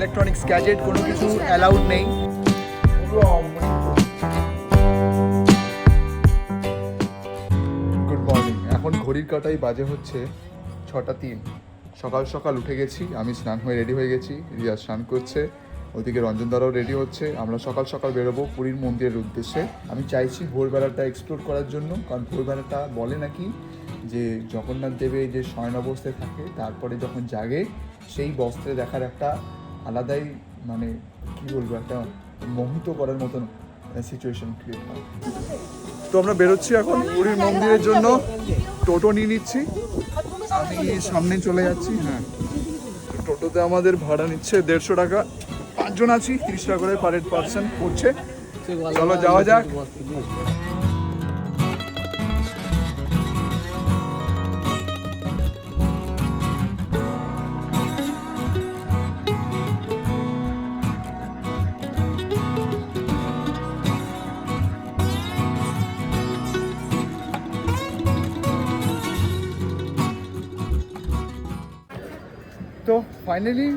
Electronics gadget কোনো কিছু allowed নেই। গুড মর্নিং এখন ঘড়ির কাটাই বাজে হচ্ছে ছটা তিন। সকাল সকাল উঠে গেছি, আমি স্নান হয়ে রেডি হয়ে গেছি, রিয়া স্নান করছে, ওদিকে রঞ্জন দ্বারাও রেডি হচ্ছে, আমরা সকাল সকাল বেরোবো পুরীর মন্দিরের উদ্দেশ্যে। আমি চাইছি ভোরবেলাটা এক্সপ্লোর করার জন্য, কারণ ভোরবেলাটা বলে নাকি যে জগন্নাথ দেবের যে শয়ন অবস্থায় থাকে, তারপরে যখন জাগে, সেই বস্ত্রে দেখার একটা আলাদাই মানে কি বলব একটা মোহিত করার মতন সিচুয়েশন ক্রিয়েট হয়। তো আমরা বেরোচ্ছি এখন পুরীর মন্দিরের জন্য। টোটো নিয়ে নিচ্ছি। আমি সামনে চলে যাচ্ছি হ্যাঁ। টোটোতে আমাদের ভাড়া নিচ্ছে দেড়শো টাকা। পাঁচজন আছি তিরিশ টাকা করে পার হেড পার্সন পড়ছে। চলো যাওয়া যাক। ফাইনালি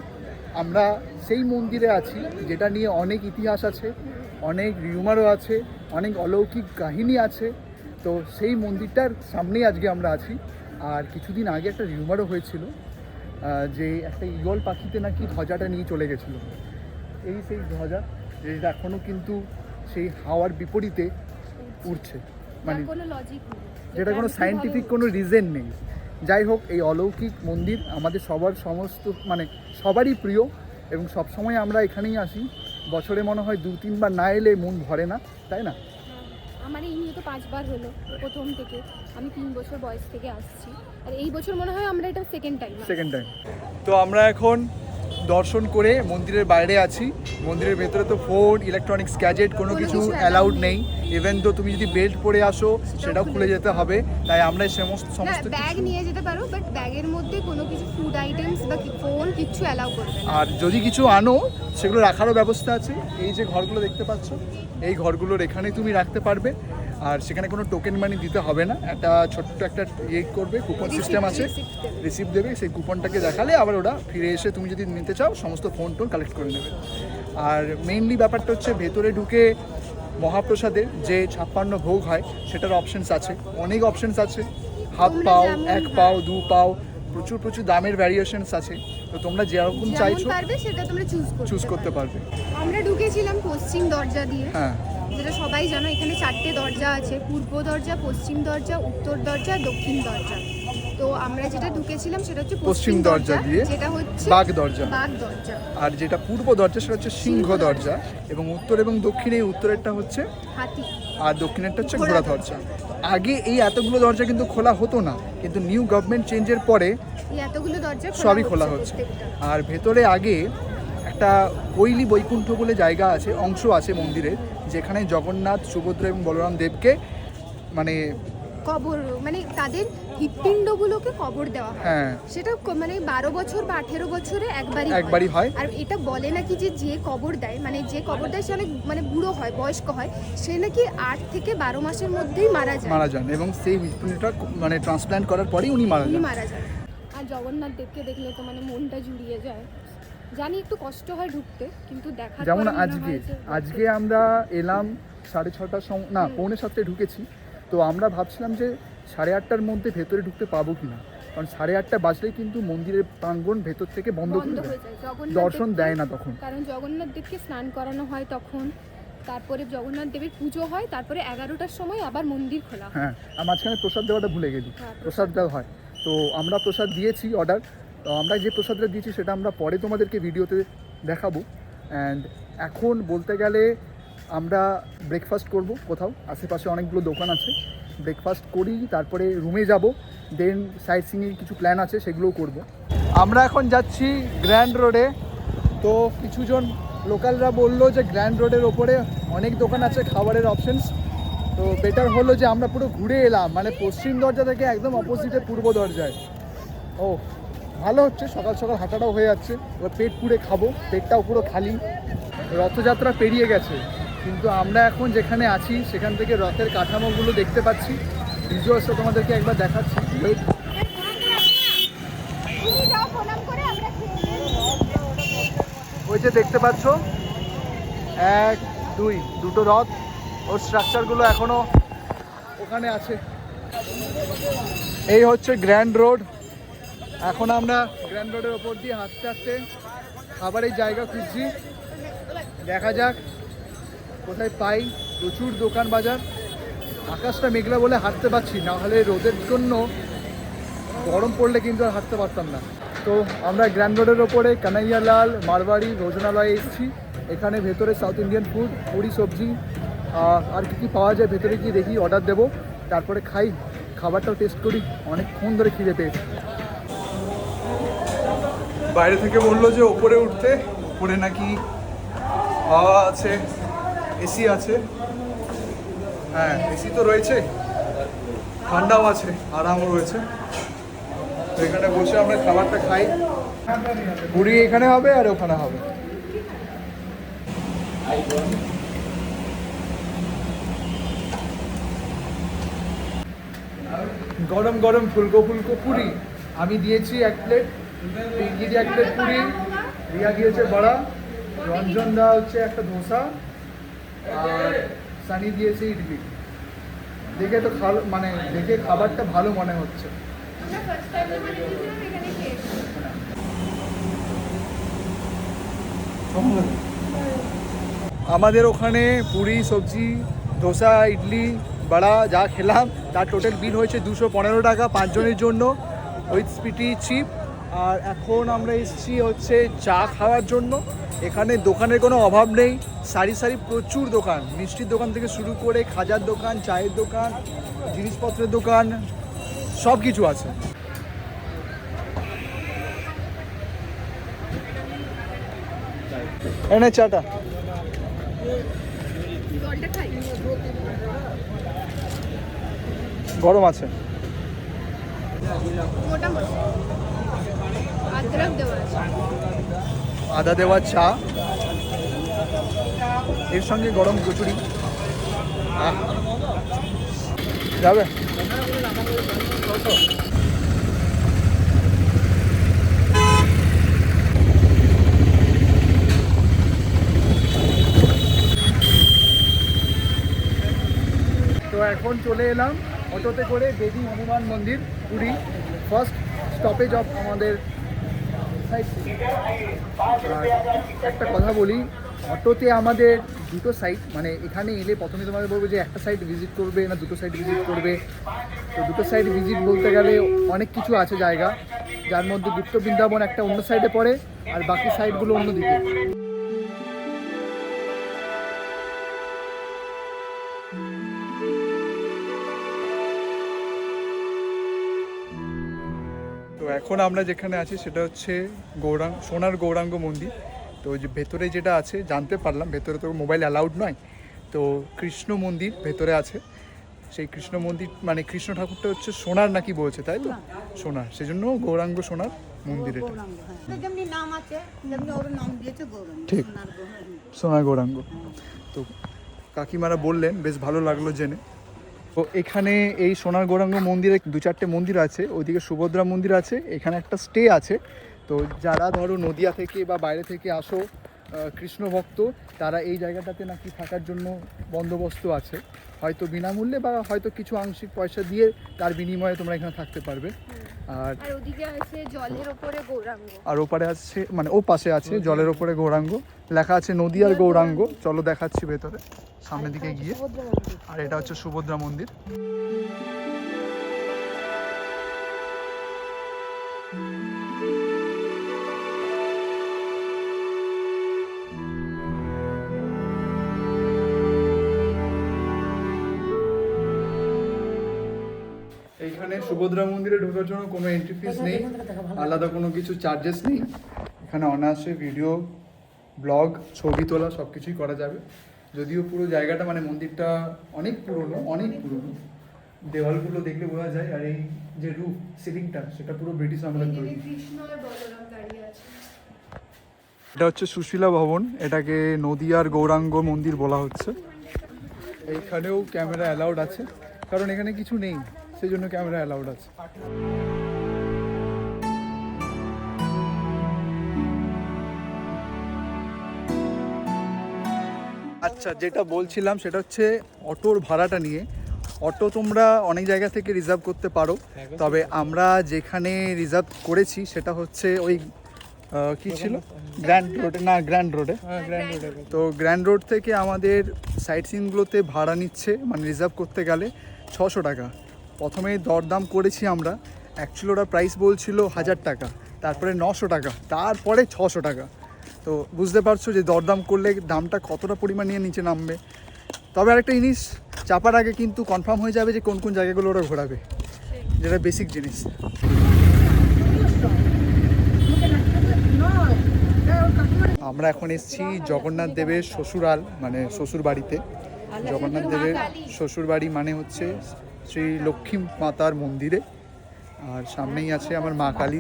আমরা সেই মন্দিরে আছি যেটা নিয়ে অনেক ইতিহাস আছে অনেক রিউমারও আছে অনেক অলৌকিক কাহিনী আছে। তো সেই মন্দিরটার সামনেই আজকে আমরা আছি। আর কিছুদিন আগে একটা রিউমারও হয়েছিল যে একটা ইগল পাখিতে নাকি ধ্বজাটা নিয়ে চলে গেছিল। এই সেই ধ্বজা যেটা এখনও কিন্তু সেই হাওয়ার বিপরীতে উঠছে মানে যেটা কোনো সায়েন্টিফিক কোনো রিজন নেই। যাই হোক এই অলৌকিক মন্দির আমাদের সবার সমস্ত মানে সবারই প্রিয় এবং সবসময় আমরা এখানেই আসি। বছরে মনে হয় দু তিনবার না এলে মন ভরে না তাই না? আমার এই নিয়ে তো পাঁচবার হলো প্রথম থেকে। আমি তিন বছর বয়স থেকে আসছি। আর এই বছর মনে হয় আমরা এটা সেকেন্ড টাইম সেকেন্ড টাইম তো আমরা এখন দর্শন করে মন্দিরের বাইরে আছি। মন্দিরের ভেতরে তো ফোন ইলেকট্রনিক্স গ্যাজেট কোনো কিছু কিছু অ্যালাউড নেই। ইভেন তো তুমি যদি বেল্ট পরে আসো সেটাও খুলে যেতে হবে। তাই আমরা সমস্ত সমস্ত ব্যাগ নিয়ে যেতে পারো বাট ব্যাগের মধ্যে কোনো কিছু ফুড আইটেমস বা ফোন কিচ্ছু অ্যালাউ করবে না। আর যদি কিছু আনো সেগুলো রাখারও ব্যবস্থা আছে। এই যে ঘরগুলো দেখতে পাচ্ছ এই ঘরগুলোর এখানে তুমি রাখতে পারবে। আর সেখানে কোনো টোকেন মানি দিতে হবে না। একটা ছোট্ট একটা ইয়ে করবে কুপন সিস্টেম আছে। রিসিপ্ট দেবে। সেই কুপনটাকে দেখালে আবার ওরা ফিরে এসে তুমি যদি নিতে চাও সমস্ত ফোন টোন কালেক্ট করে নেবে। আর মেইনলি ব্যাপারটা হচ্ছে ভেতরে ঢুকে মহাপ্রসাদের যে ছাপ্পান্ন ভোগ হয় সেটার অপশনস আছে। অনেক অপশনস আছে। হাফ পাও এক পাও দু পাও প্রচুর প্রচুর দামের ভ্যারিয়েশনস আছে। তো তোমরা যেরকম চাইছো পারবে সেটা তোমরা চুজ করতে পারবে। পারবে। আমরা ঢুকেছিলাম পশ্চিম দরজা দিয়ে। হ্যাঁ। যেটা সবাই জানো এখানে চারটে দরজা আছে। পূর্ব দরজা পশ্চিম দরজা উত্তর দরজা দক্ষিণ দরজা। তো আমরা যেটা ঢুকেছিলাম সেটা হচ্ছে পশ্চিম দরজা দিয়ে যেটা হচ্ছে বাঘ দরজা। বাঘ দরজা। আর যেটা পূর্ব দরজা সেটা হচ্ছে সিংহ দরজা। এবং উত্তর এবং দক্ষিণে উত্তরেরটা হচ্ছে হাতি। আর দক্ষিণেরটা হচ্ছে ঘোড়া দরজা। আগে এই এতগুলো দরজা কিন্তু খোলা হতো না কিন্তু নিউ গভর্নমেন্ট চেঞ্জের পরে এই এতগুলো দরজা সবই খোলা হচ্ছে আর ভেতরে আগে একটা কৈলি বৈকুণ্ঠ বলে জায়গা আছে অংশ আছে মন্দিরের। যেখানে জগন্নাথ সুভদ্রা এবং বলরাম দেবকে মানে কবর মানে তাদের হৃৎপিণ্ডগুলোকে কবর দেওয়া হয়। হ্যাঁ। সেটা মানে বারো বছর বা আঠেরো বছরে একবারই একবারই হয়। আর এটা বলে নাকি যে যে কবর দেয় মানে যে কবর দেয় সে অনেক মানে বুড়ো হয় বয়স্ক হয় সে নাকি আট থেকে বারো মাসের মধ্যেই মারা যায়। মারা যান এবং সেই হৃৎপিণ্ডটা মানে ট্রান্সপ্ল্যান্ট করার পরেই উনি মারা উনি যান। মারা যায় আর জগন্নাথ দেবকে দেখলে তো মানে মনটা জুড়িয়ে যায়। জানি একটু কষ্ট হয় ঢুকতে কিন্তু দেখার যেমন আজকে আজকে আমরা এলাম সাড়ে ছটার সময় না পৌনে সাতটায় ঢুকেছি। তো আমরা ভাবছিলাম যে সাড়ে আটটার মধ্যে ভেতরে ঢুকতে পাবো কি না কারণ সাড়ে আটটা বাজলেই কিন্তু মন্দিরের প্রাঙ্গণ ভেতর থেকে বন্ধ করে দেয়। হয়ে যায়। দর্শন দেয় না তখন। কারণ জগন্নাথ দেবকে স্নান করানো হয় তখন। তারপরে জগন্নাথ দেবের পুজো হয় তারপরে এগারোটার সময় আবার মন্দির খোলা হ্যাঁ। আর মাঝখানে প্রসাদ দেওয়াটা ভুলে গেলি হ্যাঁ, প্রসাদ। দেওয়া হয়। তো আমরা প্রসাদ দিয়েছি অর্ডার। আমরা যে প্রসাদটা দিয়েছি সেটা আমরা পরে তোমাদেরকে ভিডিওতে দেখাবো। অ্যান্ড এখন বলতে গেলে আমরা ব্রেকফাস্ট করব কোথাও। আশেপাশে অনেকগুলো দোকান আছে। ব্রেকফাস্ট করি, তারপরে রুমে যাব। দেন সাইট সিংয়ের কিছু প্ল্যান আছে, সেগুলোও করব। আমরা এখন যাচ্ছি গ্র্যান্ড রোডে তো কিছুজন লোকালরা বলল যে গ্র্যান্ড রোডের ওপরে অনেক দোকান আছে, খাবারের অপশনস তো বেটার হলো যে আমরা পুরো ঘুরে এলাম। মানে পশ্চিম দরজা থেকে একদম অপোজিটে পূর্ব দরজায়। ও ভালো হচ্ছে, সকাল সকাল হাঁটাটাও হয়ে যাচ্ছে। এবার পেট পুড়ে খাব, পেটটাও পুরো খালি। রথযাত্রা পেরিয়ে গেছে, কিন্তু আমরা এখন যেখানে আছি, সেখান থেকে রথের কাঠামোগুলো দেখতে পাচ্ছি। ভিজুয়ালসটা তোমাদেরকে একবার দেখাচ্ছি। ওই যে দেখতে পাচ্ছ, এক, দুই, দুটো রথ। ওর স্ট্রাকচারগুলো এখনও ওখানে আছে। এই হচ্ছে গ্র্যান্ড রোড এখন আমরা গ্র্যান্ড রোডের ওপর দিয়ে হাঁটতে হাঁটতে খাবারের জায়গা খুঁজছি। দেখা যাক কোথায় পাই। প্রচুর দোকান বাজার। আকাশটা মেঘলা বলে হাঁটতে পারছি না হলে রোদের জন্য গরম পড়লে কিন্তু আর হাঁটতে পারতাম না। তো আমরা গ্র্যান্ড রোডের ওপরে কানাইয়ালাল, মারবাড়ি, ভোজনালয়ে এসেছি। এখানে ভেতরে সাউথ ইন্ডিয়ান ফুড পুরি, সবজি আর কী কী পাওয়া যায় ভেতরে গিয়ে দেখি অর্ডার দেবো। তারপরে খাই, খাবারটাও টেস্ট করি। অনেকক্ষণ ধরে খিদে পেয়েছি। বাইরে থেকে বলল যে ওপরে উঠতে, ওপরে নাকি হাওয়া আছে, এসি আছে। হ্যাঁ এসি তো রয়েছে, ঠান্ডাও আছে, আরামও রয়েছে। তো এখানে বসে আমরা খাবারটা খাই। পুরি এখানে হবে আর ওখানে হবে। গরম গরম ফুলকো ফুলকো পুরি। আমি দিয়েছি এক প্লেট। পিঙ্কি দিয়ে এক প্লেট পুরি রিয়া দিয়েছে বড়া রঞ্জন দা হচ্ছে একটা ধোসা আর সানি দিয়েছে ইডলি। দেখে তো ভালো মানে দেখে খাবারটা ভালো মনে হচ্ছে। আমাদের ওখানে পুরি সবজি ধোসা ইডলি বড়া যা খেলাম তার টোটাল বিল হয়েছে দুশো পনেরো টাকা পাঁচজনের জন্য। উইথ স্পিটি চিপ আর এখন আমরা এসেছি হচ্ছে চা খাওয়ার জন্য। এখানে দোকানের কোনো অভাব নেই। সারি সারি প্রচুর দোকান। মিষ্টির দোকান থেকে শুরু করে খাজার দোকান, চায়ের দোকান, জিনিসপত্রের দোকান সব কিছু আছে এনে চাটা। গরম আছে। আদা দেওয়া চা। এর সঙ্গে গরম কচুরি। যাবে? তো এখন চলে এলাম অটোতে করে দেবী হনুমান মন্দির, পুরী। ফার্স্ট স্টপেজ অফ আমাদের একটা কথা বলি, অটোতে আমাদের দুটো সাইড মানে এখানে এলে প্রথমে তোমাদের বলব যে একটা সাইড ভিজিট করবে না দুটো সাইড ভিজিট করবে। তো দুটো সাইড ভিজিট বলতে গেলে অনেক কিছু আছে জায়গা, যার মধ্যে গুপ্ত বৃন্দাবন একটা অন্য সাইডে পড়ে, আর বাকি সাইডগুলো অন্য এখন আমরা যেখানে আছি সেটা হচ্ছে গৌরাঙ্গ সোনার গৌরাঙ্গ মন্দির। তো যে ভেতরে যেটা আছে জানতে পারলাম ভেতরে তো মোবাইল অ্যালাউড নয়। তো কৃষ্ণ মন্দির ভেতরে আছে। সেই কৃষ্ণ মন্দির মানে কৃষ্ণ ঠাকুরটা হচ্ছে সোনার নাকি বলছে তাই তো? সোনার। সেজন্য গৌরাঙ্গ সোনার মন্দির এটা। হ্যাঁ। ঠিক। সোনার গৌরাঙ্গ। তো কাকিমারা বললেন বেশ ভালো লাগল জেনে। তো এখানে এই সোনার গৌরাঙ্গ মন্দিরে দু চারটে মন্দির আছে, ওইদিকে সুভদ্রা মন্দির আছে, এখানে একটা স্টে আছে। তো যারা ধরো নদিয়া থেকে বা বাইরে থেকে আসো কৃষ্ণ ভক্ত তারা এই জায়গাটাতে নাকি থাকার জন্য বন্দোবস্ত আছে। হয়তো বিনামূল্যে বা হয়তো কিছু আংশিক পয়সা দিয়ে তার বিনিময়ে তোমরা এখানে থাকতে পারবে। আর আর ওদিকে আছে জলের ওপরে গৌরাঙ্গ। আর ওপারে আছে মানে ও পাশে আছে জলের ওপরে গৌরাঙ্গ। লেখা আছে নদী আর গৌরাঙ্গ। চলো দেখাচ্ছি ভেতরে সামনের দিকে গিয়ে। আর এটা হচ্ছে সুভদ্রা মন্দির। সুভদ্রা মন্দিরে ঢোকার জন্য কোনো এন্ট্রি ফিস নেই। আলাদা কোনো কিছু চার্জেস নেই। এখানে অনায়াসে ভিডিও ব্লগ ছবি তোলা সব কিছুই করা যাবে। যদিও পুরো জায়গাটা মানে মন্দিরটা অনেক পুরনো অনেক পুরনো। দেওয়ালগুলো দেখলে বোঝা যায় আর এই যে রুফ সিলিংটা সেটা পুরো ব্রিটিশ আমলের তৈরি। এটা হচ্ছে সুশীলা ভবন এটাকে নদিয়ার গৌরাঙ্গ মন্দির বলা হচ্ছে। এইখানেও ক্যামেরা অ্যালাউড আছে কারণ এখানে কিছু নেই। সেই জন্য ক্যামেরা অ্যালাউড আছে। আচ্ছা যেটা বলছিলাম সেটা হচ্ছে অটোর ভাড়াটা নিয়ে। অটো তোমরা অনেক জায়গা থেকে রিজার্ভ করতে পারো। তবে আমরা যেখানে রিজার্ভ করেছি সেটা হচ্ছে ওই কি ছিল? গ্র্যান্ড রোডে না গ্র্যান্ড রোডে তো গ্র্যান্ড রোড থেকে আমাদের সাইট সিনগুলোতে ভাড়া নিচ্ছে মানে রিজার্ভ করতে গেলে ছশো টাকা। প্রথমে দরদাম করেছি আমরা। অ্যাকচুয়ালি ওরা প্রাইস বলছিল হাজার টাকা তারপরে নশো টাকা তারপরে ছশো টাকা। তো বুঝতে পারছ যে দরদাম করলে দামটা কতটা পরিমাণ নিয়ে নিচে নামবে। তবে আরেকটা জিনিস চাপার আগে কিন্তু কনফার্ম হয়ে যাবে যে কোন কোন জায়গাগুলো ওরা ঘোরাবে। যেটা বেসিক জিনিস। আমরা এখন এসেছি জগন্নাথ দেবের শ্বশুরাল মানে শ্বশুর বাড়িতে জগন্নাথ দেবের শ্বশুর বাড়ি মানে হচ্ছে শ্রী লক্ষ্মী মাতার মন্দিরে। আর সামনেই আছে আমার মা কালী।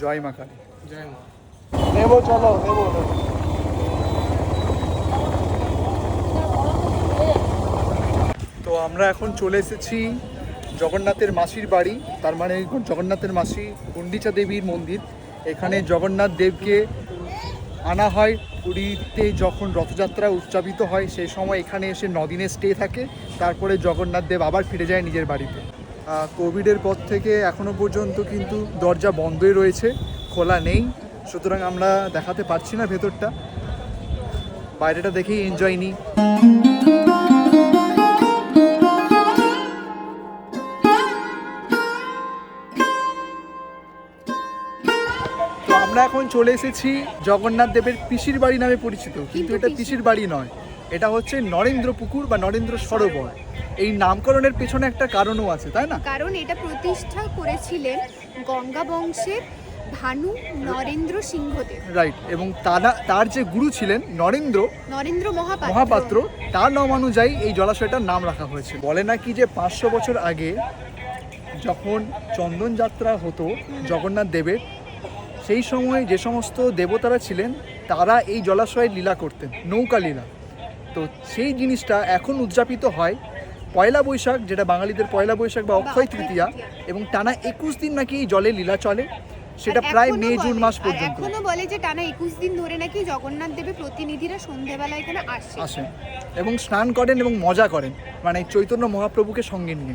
জয় মা কালী। নেব চলো নেব। তো আমরা এখন চলে এসেছি জগন্নাথের মাসির বাড়ি। তার মানে জগন্নাথের মাসি গুন্ডিচা দেবীর মন্দির। এখানে জগন্নাথ দেবকে আনা হয়। পুরীতে যখন রথযাত্রা উদযাপিত হয়, সেই সময় এখানে এসে নদিনে স্টে থাকে। তারপরে জগন্নাথ দেব আবার ফিরে যায় নিজের বাড়িতে। কোভিডের পর থেকে এখনও পর্যন্ত কিন্তু দরজা বন্ধই রয়েছে, খোলা নেই। সুতরাং আমরা দেখাতে পারছি না ভেতরটা। বাইরেটা দেখেই এনজয় নিই এখন চলে এসেছি জগন্নাথ দেবের পিসির বাড়ি নামে পরিচিত কিন্তু এটা পিসির বাড়ি নয়। এটা হচ্ছে নরেন্দ্র পুকুর বা নরেন্দ্র সরোবর। এই নামকরণের পেছনে একটা কারণও আছে তাই না? কারণ এটা প্রতিষ্ঠা করেছিলেন গঙ্গা বংশের ভানু নরেন্দ্র সিংহদেব। রাইট এবং তারা তার যে গুরু ছিলেন নরেন্দ্র নরেন্দ্র মহাপাত্র। মহাপাত্র তার নাম অনুযায়ী এই জলাশয়টার নাম রাখা হয়েছে। বলে নাকি যে পাঁচশো বছর আগে যখন চন্দন যাত্রা হতো জগন্নাথ দেবের সেই সময় যে সমস্ত দেবতারা ছিলেন তারা এই জলাশয়ে লীলা করতেন নৌকা লীলা। তো সেই জিনিসটা এখন উদযাপিত হয় পয়লা বৈশাখ যেটা বাঙালিদের পয়লা বৈশাখ বা অক্ষয় তৃতীয়া এবং টানা একুশ দিন নাকি এই জলে লীলা চলে। সেটা প্রায় মে জুন মাস পর্যন্ত। এখনও বলে যে টানা একুশ দিন ধরে নাকি জগন্নাথ দেবের প্রতিনিধিরা এখানে আসে। আসেন। এবং স্নান করেন এবং মজা করেন। মানে চৈতন্য মহাপ্রভুকে সঙ্গে নিয়ে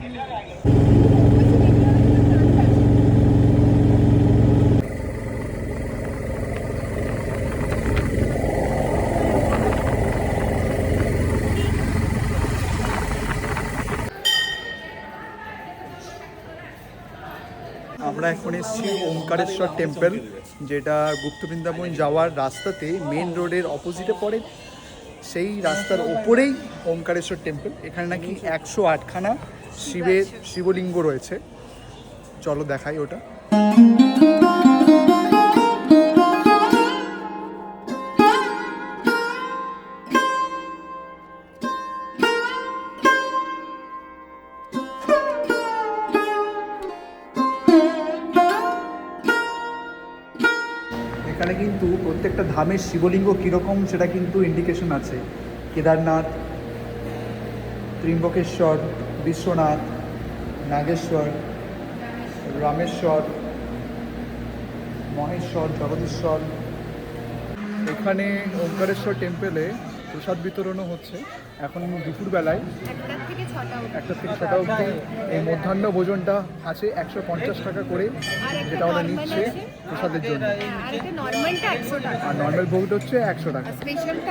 আমরা এখন এসেছি ওমকারেশ্বর টেম্পল যেটা গুপ্ত বৃন্দাবন যাওয়ার রাস্তাতে মেন রোডের অপোজিটে পড়ে। সেই রাস্তার ওপরেই ওমকারেশ্বর টেম্পল এখানে নাকি একশো আটখানা শিবের, শিবলিঙ্গ রয়েছে। চলো দেখাই ওটা। প্রত্যেকটা শিবলিঙ্গ কীরকম সেটা কিন্তু ইন্ডিকেশন আছে। কেদারনাথ, ত্রিম্বকেশ্বর, বিশ্বনাথ, নাগেশ্বর, রামেশ্বর, মহেশ্বর, জগদীশ্বর। এখানে ওঙ্কারেশ্বর টেম্পেলে প্রসাদ বিতরণও হচ্ছে। এখন দুপুরবেলায়। একটা থেকে ছটা অবধি। এই মধ্যাহ্ন ভোজনটা আছে একশো পঞ্চাশ টাকা করে যেটা ওরা নিচ্ছে প্রসাদের জন্য। আর নর্মাল ভোগটা হচ্ছে একশো টাকা।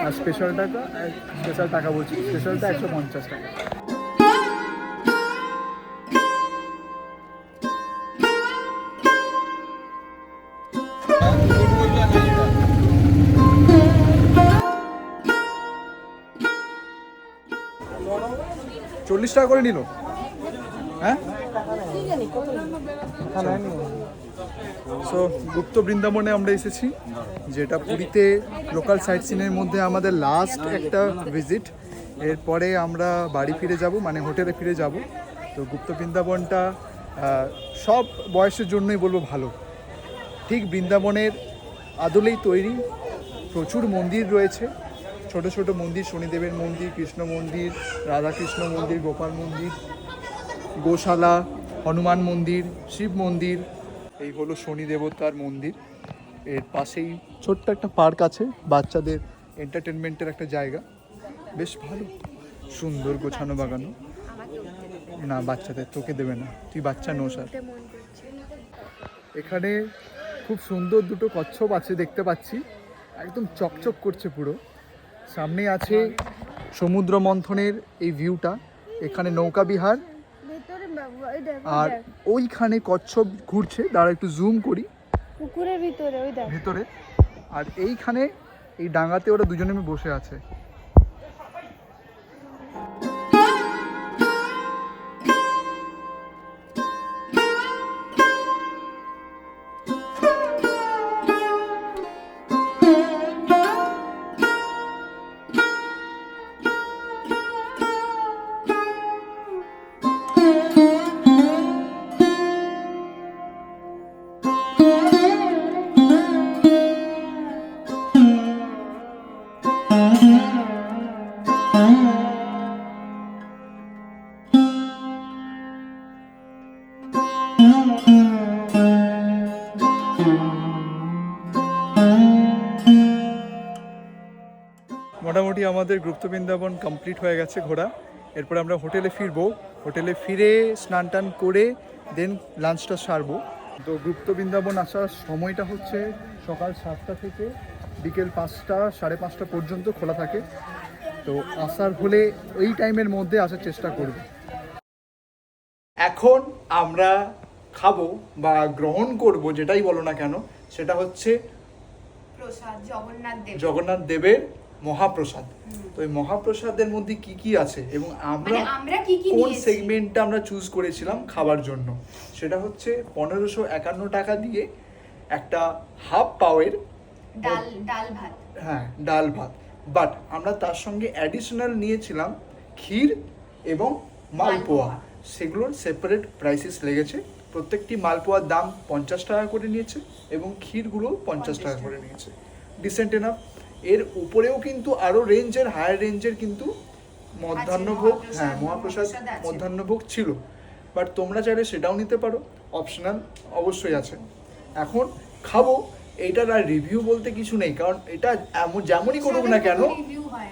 আর স্পেশাল টাকা। স্পেশাল টাকা বলছি স্পেশালটা একশো পঞ্চাশ টাকা। চল্লিশ টাকা করে নিল। হ্যাঁ? সো গুপ্ত বৃন্দাবনে আমরা এসেছি, যেটা পুরীতে লোকাল সাইট সিনের মধ্যে আমাদের লাস্ট একটা ভিজিট এরপরে আমরা বাড়ি ফিরে যাব মানে হোটেলে ফিরে যাব। তো গুপ্ত বৃন্দাবনটা সব বয়সের জন্যই বলব ভালো। ঠিক বৃন্দাবনের আদলেই তৈরি, প্রচুর মন্দির রয়েছে। ছোট ছোট মন্দির, শনিদেবের মন্দির, কৃষ্ণ মন্দির, রাধাকৃষ্ণ মন্দির, গোপাল মন্দির, গোশালা, হনুমান মন্দির, শিব মন্দির। এই হলো শনি দেবতার মন্দির। এর পাশেই ছোট্ট একটা পার্ক আছে, বাচ্চাদের এন্টারটেনমেন্টের একটা জায়গা। বেশ ভালো, সুন্দর গোছানো বাগানো। না, বাচ্চাদের তোকে দেবে না, তুই বাচ্চা মন করছে এখানে খুব সুন্দর দুটো কচ্ছপ আছে দেখতে পাচ্ছি। একদম চকচক করছে পুরো। সামনে আছে সমুদ্র মন্থনের এই ভিউটা এখানে নৌকা বিহার। ভেতরে আর ওইখানে কচ্ছপ ঘুরছে দাঁড়া একটু জুম করি। পুকুরের ভিতরে ওই দেখ। আর এইখানে এই ডাঙ্গাতে ওরা দুজনে বসে আছে। মোটামুটি আমাদের গুপ্ত বৃন্দাবন কমপ্লিট হয়ে গেছে ঘোরা। এরপর আমরা হোটেলে ফিরবো। হোটেলে ফিরে স্নান টান করে দেন লাঞ্চটা সারবো। তো গুপ্ত বৃন্দাবন আসার সময়টা হচ্ছে সকাল সাতটা থেকে বিকেল পাঁচটা, সাড়ে পাঁচটা পর্যন্ত খোলা থাকে। তো আসার হলে এই টাইমের মধ্যে আসার চেষ্টা করব। এখন আমরা খাব বা গ্রহণ করব যেটাই বলো না কেন সেটা হচ্ছে প্রসাদ জগন্নাথ দেব জগন্নাথ দেবের মহাপ্রসাদ। তো এই মহাপ্রসাদের মধ্যে কি কি আছে এবং আমরা মানে আমরা কি কি কোন সেগমেন্টটা আমরা চুজ করেছিলাম খাবার জন্য? সেটা হচ্ছে পনেরোশো একান্ন টাকা দিয়ে একটা হাফ পাওয়ের ডাল ডাল ভাত। হ্যাঁ ডাল ভাত। বাট আমরা তার সঙ্গে অ্যাডিশনাল নিয়েছিলাম ক্ষীর এবং মালপোয়া। সেগুলোর সেপারেট প্রাইসেস লেগেছে। প্রত্যেকটি মালপোয়ার দাম পঞ্চাশ টাকা করে নিয়েছে এবং ক্ষীরগুলো পঞ্চাশ টাকা করে নিয়েছে। ডিসেন্ট এনাফ এর উপরেও কিন্তু আরও রেঞ্জের হায়ার রেঞ্জের কিন্তু মধ্যাহ্নভোগ হ্যাঁ মহাপ্রসাদ মধ্যাহ্নভোগ ছিল। বাট তোমরা চাইলে সেটাও নিতে পারো। অপশনাল অবশ্যই আছে। এখন খাব। এটার আর রিভিউ বলতে কিছু নেই কারণ এটা এমন যেমনই করুক না কেন হয়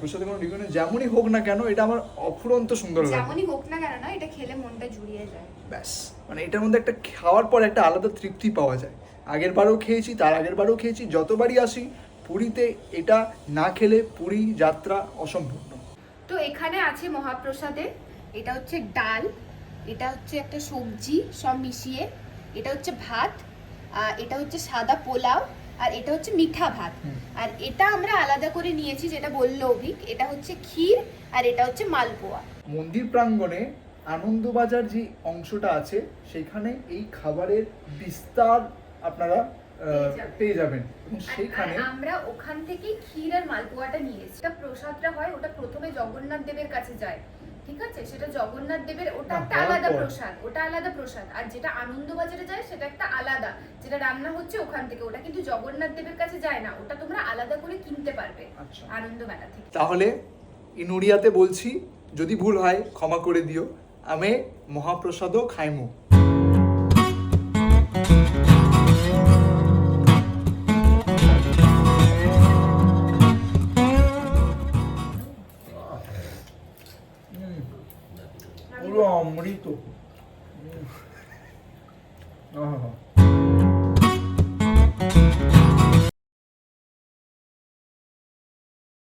প্রসাদে কোনো রিভিউ নেই যেমনই হোক না কেন এটা আমার অফুরন্ত সুন্দর লাগে যেমনই হোক না কেন না এটা খেলে মনটা জুড়িয়ে যায়। ব্যাস মানে এটার মধ্যে একটা খাওয়ার পর একটা আলাদা তৃপ্তি পাওয়া যায়। আগের বারও খেয়েছি তার আগের বারও খেয়েছি যতবারই আসি পুরীতে এটা না খেলে পুরী যাত্রা অসম্পূর্ণ তো এখানে আছে মহাপ্রসাদে এটা হচ্ছে ডাল এটা হচ্ছে একটা সবজি সব মিশিয়ে এটা হচ্ছে ভাত এটা হচ্ছে সাদা পোলাও আর এটা হচ্ছে মিঠা ভাত। আর এটা আমরা আলাদা করে নিয়েছি যেটা বলল অভিক এটা হচ্ছে ক্ষীর আর এটা হচ্ছে মালপোয়া। মন্দির প্রাঙ্গণে আনন্দবাজার যে অংশটা আছে সেখানে এই খাবারের বিস্তার আপনারা পেয়ে যাবেন। সেখানে আমরা ওখান থেকেই ক্ষীর আর মালপোয়াটা নিয়েছি এটা প্রসাদটা হয় ওটা প্রথমে জগন্নাথ দেবের কাছে যায়। ঠিক আছে? সেটা জগন্নাথ দেবের ওটা একটা আলাদা প্রসাদ ওটা আলাদা প্রসাদ। আর যেটা আনন্দবাজারে যায় সেটা একটা আলাদা। যেটা রান্না হচ্ছে ওখান থেকে। ওটা কিন্তু জগন্নাথ দেবের কাছে যায় না। ওটা তোমরা আলাদা করে কিনতে পারবে আচ্ছা। আনন্দ মেলা থেকে। তাহলে ইনুরিয়াতে বলছি যদি ভুল হয় ক্ষমা করে দিও। আমি মহাপ্রসাদও খাইমু।